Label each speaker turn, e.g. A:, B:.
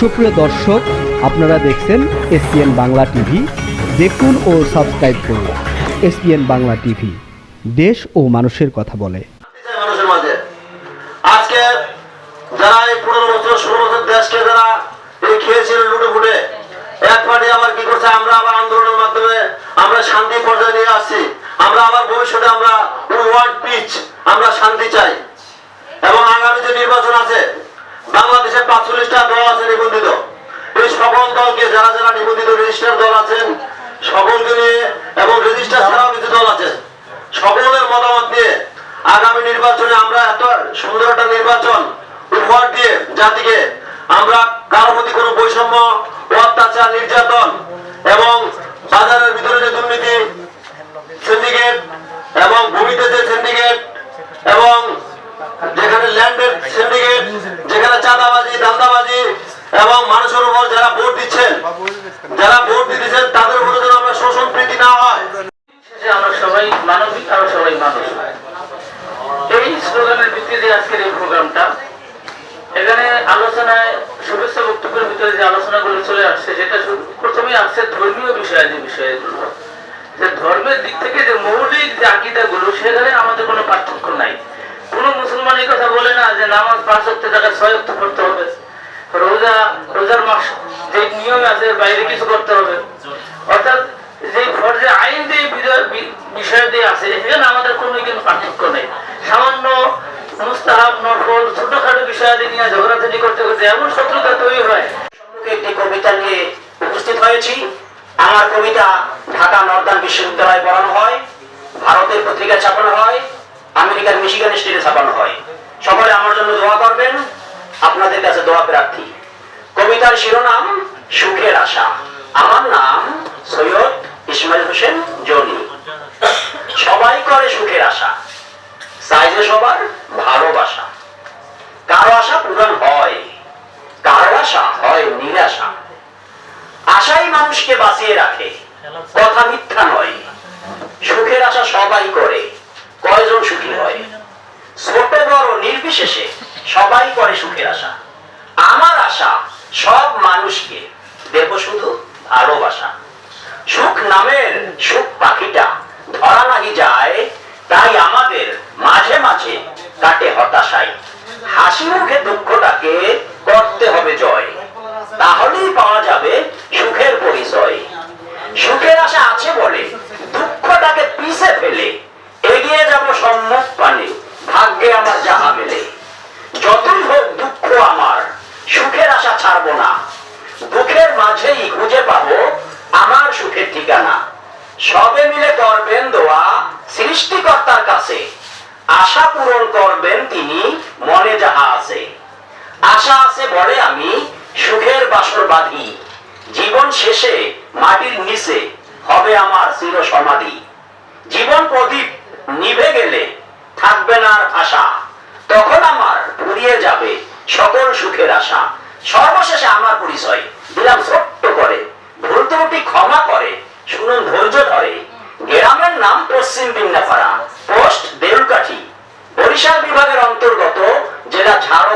A: সুপ্রিয় দর্শক, আপনারা দেখছেন এসপিএন বাংলা টিভি। দেখুন ও সাবস্ক্রাইব করুন এসপিএন বাংলা টিভি। দেশ ও মানুষের কথা বলে।
B: মানুষের মাঝে। আজকে যারা এই পনেরো বছর ষোলো বছর দেশকে যারা এই খেয়েছিল লুটে ফুটে এক পার্টি আবার কি করছে? আমরা আবার আন্দোলনের মাধ্যমে আমরা শান্তি পর্যায়ে নিয়ে আসছি। আমরা আবার ভবিষ্যতে আমরা ওয়ার্ল্ড পিচ, আমরা শান্তি চাই। এবং আগামী যে নির্বাচন আছে বাংলাদেশে পাঁচচল্লিশটা দল আছে নিবন্ধিত। এই সকল দলকে যারা যারা নিবন্ধিত রেজিস্টার দল আছেন, সকলকে নিয়ে এবং রেজিস্টার ছাড়াও কিছু দল আছে সকলের মতামত নিয়ে আগামী নির্বাচনে আমরা এত সুন্দর একটা নির্বাচন উপহার দিয়ে জাতিকে আমরা কারোর প্রতি কোনো বৈষম্য, অত্যাচার, নির্যাতন এবং বাজারের ভিতরে যে দুর্নীতি সিন্ডিকেট এবং ভূমিতে যে সিন্ডিকেট এবং যেখানে ল্যান্ডের সিন্ডিকেট যেখানে চাঁদাবাজি দান্দাবাজি এবং মানুষের উপর যারা ভোট দিচ্ছেন, যারা ভোট দিতেছেন, তাদের উপরে যেন আমরা শোষণ প্রীতি না হয়।
C: আমরা সবাই মানবিক আমরা সবাই মানুষ। এই স্লোগানের ভিত্তিতে আজকের এই প্রোগ্রামটা, এখানে আলোচনায় শুভেচ্ছা বক্তব্যের ভিতরে যে আলোচনাগুলো চলে আসছে আসছে ধর্মীয় বিষয়ে, যে বিষয়গুলো যে ধর্মের দিক থেকে যে মৌলিক যে আকিদাগুলো, সেখানে আমাদের কোনো পার্থক্য নাই। কোনো মুসলমানের কথা বলে না যে নামাজ পাঁচ অক্ট জায়গায় ছয় অক্ট পড়তে হবে। নিয়ম আছে, বাইরে কিছু করতে হবে। অর্থাৎ যে ফরজে আইন দিয়ে বিষয় দিয়ে আছে, এখানে আমাদের কোনো কিন্তু পার্থক্য নেই। সামান্য মুস্তাহাব ছোটখাটো নিয়ে ঝগড়াঝাটি করতে করতে এমন শত্রুতা তৈরি হয়।
D: একটি কবিতা নিয়ে উপস্থিত হয়েছি। আমার কবিতা ঢাকা নর্দার্ন বিশ্ববিদ্যালয়ে পড়ানো হয়। ভারতের পত্রিকায় ছাপানো হয়। আমেরিকার মিশিগান স্টেটে ছাপানো হয়। সকলে আমার জন্য দোয়া করবেন। আপনাদের কাছে দোয়া প্রার্থী। কবিতার শিরোনাম সুখের আশা। আমার নাম সৈয়দ ইসমাইল হোসেন জনি। সবাই করে সুখের আশা। সাইজে সবার ভালোবাসা। কারও আশা পূরণ হয়, কারও আশা হয় নিরাশা। আশাই মানুষকে বাঁচিয়ে রাখে, কথা মিথ্যা নয়। সুখের আশা সবাই করে, কয়জন সুখী হয়? ছোট, বড়, নির্বিশেষে সবাই করে সুখের আশা। আমার আশা সব মানুষকে দেব শুধু ভালোবাসা। সুখ নামের সুখ পাখিটা ধরা নাহি যায়, তাই আমাদের মাঝে মাঝে কাটে হতাশায়। হাসি মুখে দুঃখটাকে করতে হবে জয়। তাহলেই পাওয়া যাবে আল্লাহর কাছে। আশা পূরণ করবেন তিনি, মনে যাহা আছে। আশা আছে বলে আমি সুখের বাসর বাঁধি। জীবন শেষে মাটির নিচে হবে আমার চির সমাধি। জীবন প্রদীপ নিভে গেলে থাকবে না আশা। তখন আমার পুড়িয়ে যাবে সকল সুখের আশা। সর্বশেষে আমার পরিচয়। দিলাম ছোট্ট করে, ভুল ত্রুটি ক্ষমা করে, শুনুন ধৈর্য ধরে। গ্রামের নাম পশ্চিম বিন্দাপাড়া জায়গা ছাড়